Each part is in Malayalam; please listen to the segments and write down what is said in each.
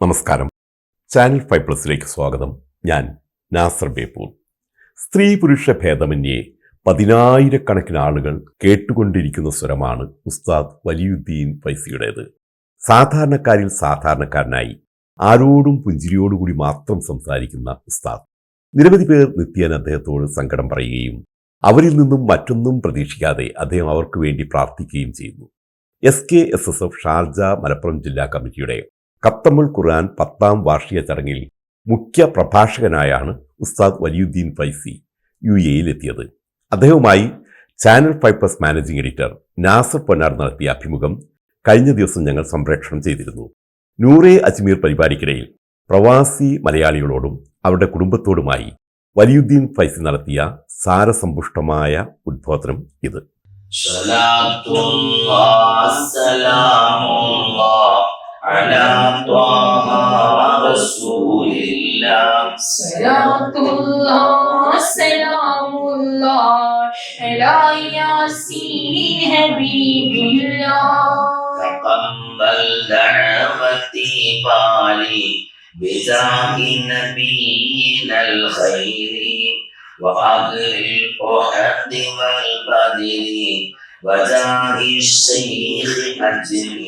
നമസ്കാരം. ചാനൽ ഫൈവ് പ്ലസിലേക്ക് സ്വാഗതം. ഞാൻ നാസർ ബേപ്പൂർ. സ്ത്രീ പുരുഷ ഭേദമന്യേ പതിനായിരക്കണക്കിന് ആളുകൾ കേട്ടുകൊണ്ടിരിക്കുന്ന സ്വരമാണ് ഉസ്താദ് വലിയുദ്ദീൻ ഫൈസിയുടേത്. സാധാരണക്കാരിൽ സാധാരണക്കാരനായി ആരോടും പുഞ്ചിരിയോടുകൂടി മാത്രം സംസാരിക്കുന്ന ഉസ്താദ്. നിരവധി പേർ നിത്യേന അദ്ദേഹത്തോട് സങ്കടം പറയുകയും അവരിൽ നിന്നും മറ്റൊന്നും പ്രതീക്ഷിക്കാതെ അദ്ദേഹം അവർക്ക് വേണ്ടി പ്രാർത്ഥിക്കുകയും ചെയ്യുന്നു. S K S S F Sharjah Malappuram ജില്ലാ കമ്മിറ്റിയുടെ കത്തമുൽ ഖുർആൻ പത്താം വാർഷിക ചടങ്ങിൽ മുഖ്യ പ്രഭാഷകനായാണ് ഉസ്താദ് വലിയുദ്ദീൻ ഫൈസി യു എത്തിയത്. അദ്ദേഹവുമായി channel five plus managing editor Nasar Ponnar നടത്തിയ അഭിമുഖം കഴിഞ്ഞ ദിവസം ഞങ്ങൾ സംപ്രേക്ഷണം ചെയ്തിരുന്നു. നൂറെ അജ്മീർ പരിപാടിക്കിടയിൽ പ്രവാസി മലയാളികളോടും അവരുടെ കുടുംബത്തോടുമായി വലിയുദ്ദീൻ ഫൈസി നടത്തിയ സാരസമ്പുഷ്ടമായ ഉദ്ബോധനം ഇത്. സലാത്തുല്ലാ സലാമുല്ലാ على طه رسول الله صلاة الله سلام الله على ياسين حبيب الله تقبل دعوتي بالي بجاه نبينا الخير وأهل الأحد والبدر وجاه الشيخ أجميري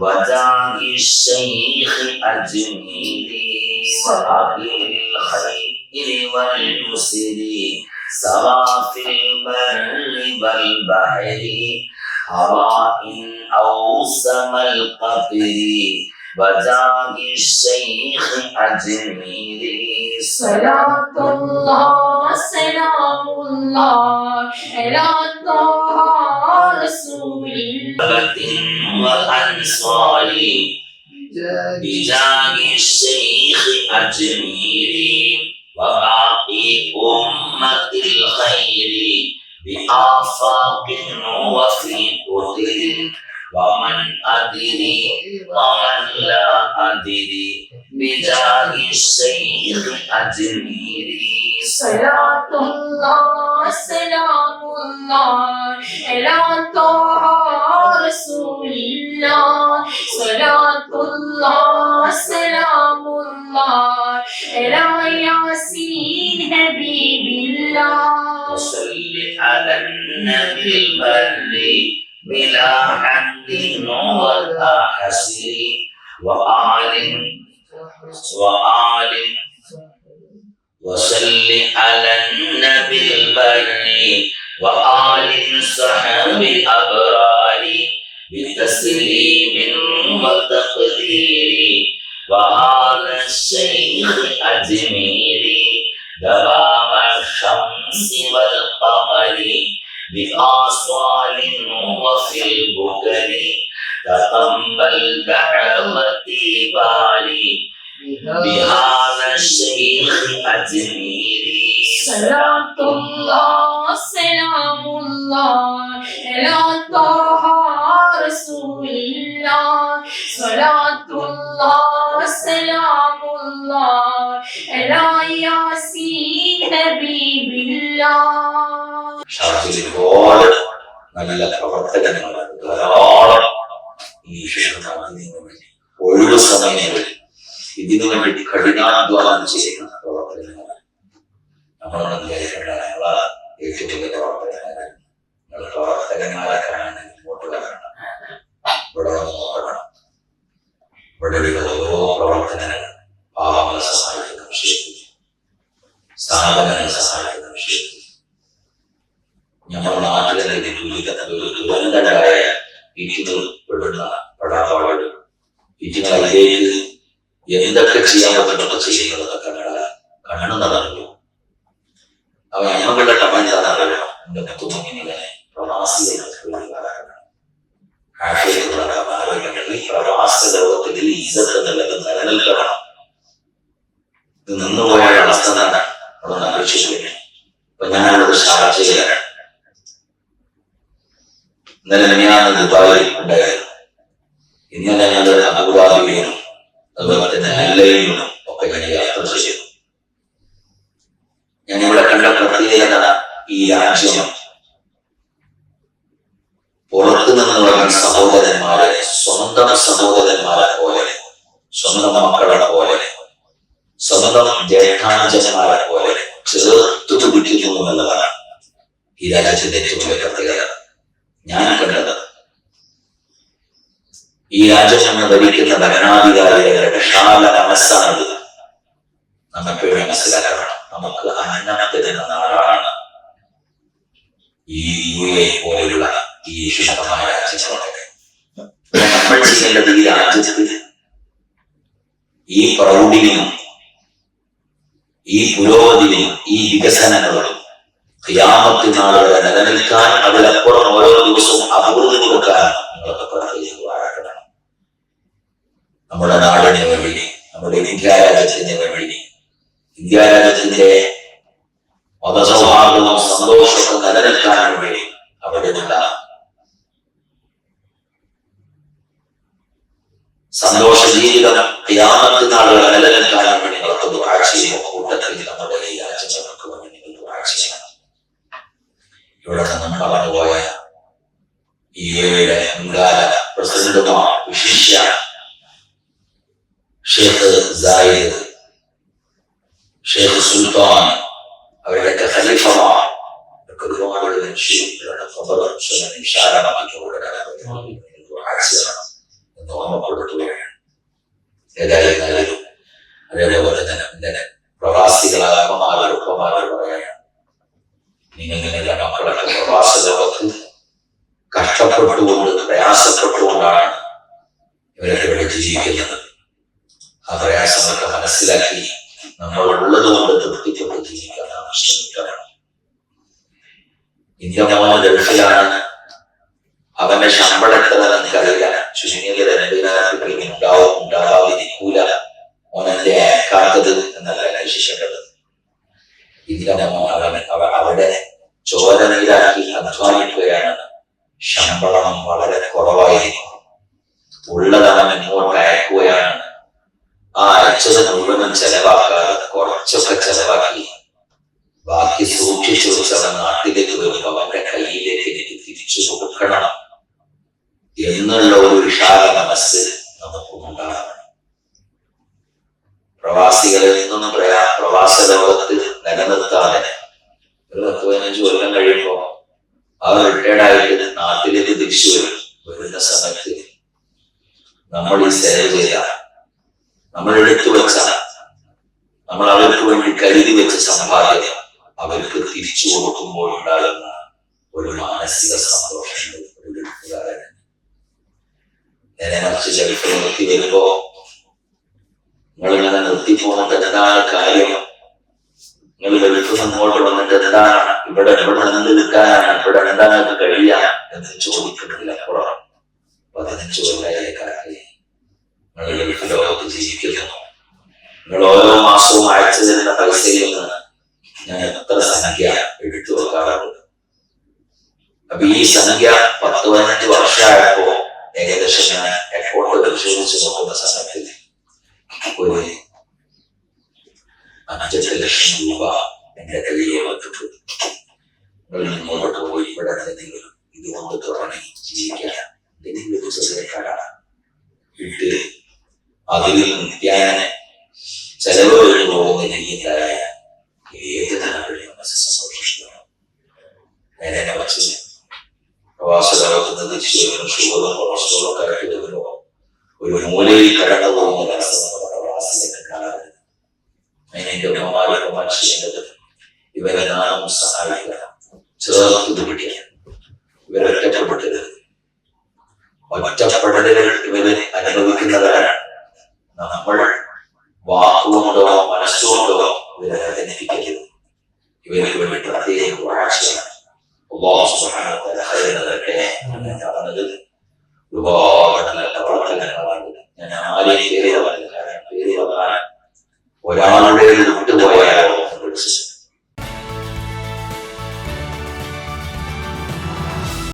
ودع الشيخ أجميلي وأبي الخير والمسري سرى في البر والبحر أرى إن أوسم القفر وجاه الشيخ أجميري صلاة الله سلام الله على طه رسول الله وأنصاري بجاه الشيخ أجميري وباقي أمة الخير. بآفاق وفي قدر ومن أدري ومن لا أدري بجاه الشيخ أجميري صلاة الله سلام الله على طه رسول الله. صلاة الله سلام الله. على ياسين حبيب الله. وصل على النبي البر بلا حد ولا حسر وآل وآل وصل على النبي البر وآل صحب أبرار بتسليم وتقدير وهذا الشيخ أجميري دوام الشمس والقمر بآصال وفي البكر تقبل دعوتي باري بهذا الشيخ أجميري صلاة الله سلام الله على طه رسول الله صلاة الله سلام الله على ياسين حبيب الله ഷാർജിൽ നല്ല പ്രവർത്തനങ്ങൾ ധാരാളം ഈ വേണ്ടി ഒഴിവ് സമയങ്ങളിൽ ഇതിനു വേണ്ടി കഠിനാധ്വാനം ചെയ്യുന്ന പ്രവർത്തനങ്ങൾ നമ്മളോട് വിചാരിക്കേണ്ട ഞങ്ങളെ ഏറ്റവും വലിയ പ്രവർത്തകന്മാർ നിങ്ങൾ ഇറ്റുകളിലേക്ക് എന്തൊക്കെ ചെയ്യാൻ പറ്റുന്നതൊക്കെ ചെയ്യുന്നതൊക്കെ കണ്ണട കണ്ണു നടന്നു അവ ഞങ്ങളുടെ നിലനിൽക്കണം. ഇത് നിന്നുപോയ അവസ്ഥ തന്നെ ഇപ്പൊ ഞാനുള്ളത് ഷാർജയിലാണ് ഇന്നലെ ഞാൻ ദുബായിൽ ഉണ്ടായിരുന്നു ഇന്നലെ ഞങ്ങൾ അബുദാബിയിലും അതുപോലെ തന്നെ അല്ലയിലും ഒക്കെ ഞാൻ യാത്ര ചെയ്തു ഞാൻ ഇവിടെ കണ്ട പ്രത്യേകത ഈ രാജ്യം പുറത്തു നിന്ന് വരുന്ന സഹോദരന്മാരെ സ്വന്തം സഹോദരന്മാരെ പോലെ സ്വന്തം മക്കളെ പോലെ സ്വന്തം ജയഖാനജന്മാരെ പോലെ ചേർത്തു പിടിക്കുന്നു എന്നതാണ് ഈ രാജ്യത്തിന്റെ ഏറ്റവും വലിയ പ്രത്യേകത. ഞാൻ കണ്ടത് ഈ രാജ്യം ഭരിക്കുന്ന ഭരണാധികാരികളുടെ വിശാല മനസ്സാണത്. നമുക്ക് മനസ്സിലാക്കണം. നമുക്ക് അന്നത്തെ നാളാണ് ഈ യു പോലെയുള്ള ഈ ശുശക്തമായ രാജ്യങ്ങളൊക്കെ നമ്മൾ ചെയ്യേണ്ടത് ഈ രാജ്യത്ത് ഈ പ്രൗഢിയും ഈ പുരോഗതിയും ഈ വികസനങ്ങളും ക്രിയാമത്തിനാളുകളെ നിലനിൽക്കാൻ അതിലപ്പുറം ഓരോ ദിവസവും അഭിവൃദ്ധി കൊടുക്കാൻ നിങ്ങളൊക്കെ പ്രാർത്ഥിച്ചു വാഴക്കണം നമ്മുടെ നാടിനെ വേണ്ടി നമ്മുടെ ഇന്ത്യ രാജ്യത്തിന് വേണ്ടി ഇന്ത്യ രാജ്യത്തിന്റെ മതസൗഹാർദ്ദവും സന്തോഷവും നിലനിൽക്കാനും വേണ്ടി അവിടെ നിന്നുള്ള സന്തോഷ ജീവിതം യാമത്തിൽ നാളുകൾ നിലനിൽക്കാനും വേണ്ടി നിങ്ങളൊക്കെ വാഴ്ചയും കൂട്ടത്തിൽ നമ്മുടെ ഈ അച്ഛനക്ക് വേണ്ടി വാഴ്ചയാണ് ഇവിടെ നമ്മൾ കടന്നുപോയ ഈ ഏഴ് മുൻകാല പ്രസിഡന്റുമാർ വിശിഷ്യ ഷേഖ് സായിദ് ഷേഖ് സുൽത്താൻ ഏതായിരുന്നാലും അതേപോലെ തന്നെ ഇങ്ങനെ പ്രവാസികളായ അമ്മമാരും ഉപ്പമാരും പറയാണ് നിങ്ങളുടെ മക്കളൊക്കെ പ്രവാസ ലോകത്ത് കഷ്ടപ്പെട്ടുകൊണ്ട് പ്രയാസപ്പെട്ടുകൊണ്ടാണ് ഇവരൊക്കെ ഇവിടെ ജീവിക്കുന്നത്. ആ പ്രയാസങ്ങളൊക്കെ മനസ്സിലാക്കി നമ്മൾ ഉള്ളത് കൊണ്ട് തൃപ്തിപ്പെട്ട് ജീവിക്കാൻ നാം ശ്രമിക്കണം. ഇന്ത്യ ഗൾഫിലാണ് അവന്റെ ശമ്പളം എത്ര എനിക്കറിയില്ല ചുരുങ്ങിയത് രണ്ടിനായിരം ഉണ്ടാവും ഉണ്ടാവാതിരിക്കൂല അവൻ എന്റെ അയക്കാത്തത് എന്നല്ല അന്വേഷിക്കേണ്ടത് ഇതിനെ അവൻ അവ- അവിടെ ചോര നീരാക്കി അധ്വാനിക്കുകയാണ്. ശമ്പളം വളരെ കുറവായിരിക്കും. ഉള്ളതാണ് ഇങ്ങോട്ട് അയക്കുകയാണ്. ആ അച്ഛൻ മുഴുവൻ ചെലവാക്കാതെ എന്നുള്ള ഒരു വിശാല മനസ്സ് നമുക്കുണ്ടാകണം പ്രവാസികളിൽ നിന്നൊന്നും പ്രയാ പ്രവാസ ലോകത്തിൽ നിലനിർത്താതെ ഒരു പത്ത് പതിനഞ്ച് കൊല്ലം കഴിയുമ്പോൾ അവർ റിട്ടയർഡ് ആയിട്ട് നാട്ടിലേക്ക് തിരിച്ചു വരും വരുന്ന സമയത്ത്. നമ്മൾ ഈ സേവ ചെയ്ത നമ്മൾ എടുത്തു വെച്ച നമ്മൾ അവർക്ക് വേണ്ടി കരുതി വെച്ച സമ്പാദ്യം അവർക്ക് തിരിച്ചു കൊടുക്കുമ്പോൾ ഉണ്ടാകുന്ന ഒരു മാനസിക സന്തോഷം ഒരു ഗൾഫുകാരൻ നേരെ മറിച്ച് ഗൾഫിൽ നിർത്തി വരുമ്പോ നിങ്ങളിങ്ങനെ നിർത്തി പോകുന്നത് എന്താ കാര്യം നിങ്ങൾ ഗൾഫിൽ മുന്നോട്ട് വന്നിട്ട് എന്താണ് ഇവിടെ ഇവിടെ നിന്ന് നിൽക്കാനാണ്. ഇവിടെ എന്താണ് നിങ്ങൾക്ക് കഴിയുക എന്ന് ചോദിക്കുന്നില്ല അപ്പുറം. പതിനഞ്ച് കൊല്ലായ കാര്യം നിങ്ങൾ ഗൾഫ് ലോകത്ത് ജീവിക്കുന്നു. നിങ്ങൾ ഓരോ മാസവും അയച്ചു തരുന്ന പൈസയിൽ നിന്ന് ഞാൻ എത്ര സംഖ്യ എടുത്തു വെക്കാറുണ്ട്? അപ്പൊ ഈ സംഖ്യ പത്ത് പതിനഞ്ച് വർഷമായപ്പോ ഏകദേശം ഞാൻ എക്കോട്ട് പരിശോധിച്ച് നോക്കുന്ന സമയത്ത് ഒരു അഞ്ചെട്ട് ലക്ഷം രൂപ എന്റെ കയ്യിൽ വന്നിട്ടുണ്ട് മുന്നോട്ട് പോയി. ഇവിടെ എന്തെങ്കിലും ഇതുകൊണ്ട് തുടങ്ങി ജീവിക്കാൻ. എന്തെങ്കിലും കട ഇട്ട് അതിൽ നിത്യാന ചെലവ് കഴിഞ്ഞു പോകുന്ന രീതിയിലായ ഏത് തലമുറയും മനസ്സ് സന്തോഷിക്കണം നേരെ വച്ച് പ്രവാസ ലോകത്ത് തിരിച്ചു വരുന്ന ഷുഗറും കൊളസ്ട്രോളും ഒക്കെ ആയിട്ട് വരുമ്പോ ഒരു മൂലയിൽ കടന്നു പോകുന്ന അവസ്ഥ നമ്മുടെ പ്രവാസികളെ കാണാറുണ്ട് അതിനെ ഉമ്മമാരൊക്കെ മനസ്സിലേണ്ടത് ഇവരെ നാം സഹായിക്കണം ചേർത്ത് പിടിക്കുക ഇവരെ ഒറ്റപ്പെട്ടത് ഒറ്റപ്പെടലുകൾ ഇവരെ അനുഭവിക്കുന്നവരാണ് നമ്മൾ വാക്കുകൊണ്ടോ മനസ്സുകൊണ്ടോ ഇവരെ വേദനിപ്പിക്കരുത് ഇവർക്ക് വേണ്ടി പ്രത്യേക വാഴ്ചയാണ് അള്ളാഹു സുബ്ഹാനഹു വ തആല ഖൈർ നൽകട്ടെ എന്ന് പറഞ്ഞത് ഒരുപാട് നല്ല പ്രവർത്തനങ്ങൾ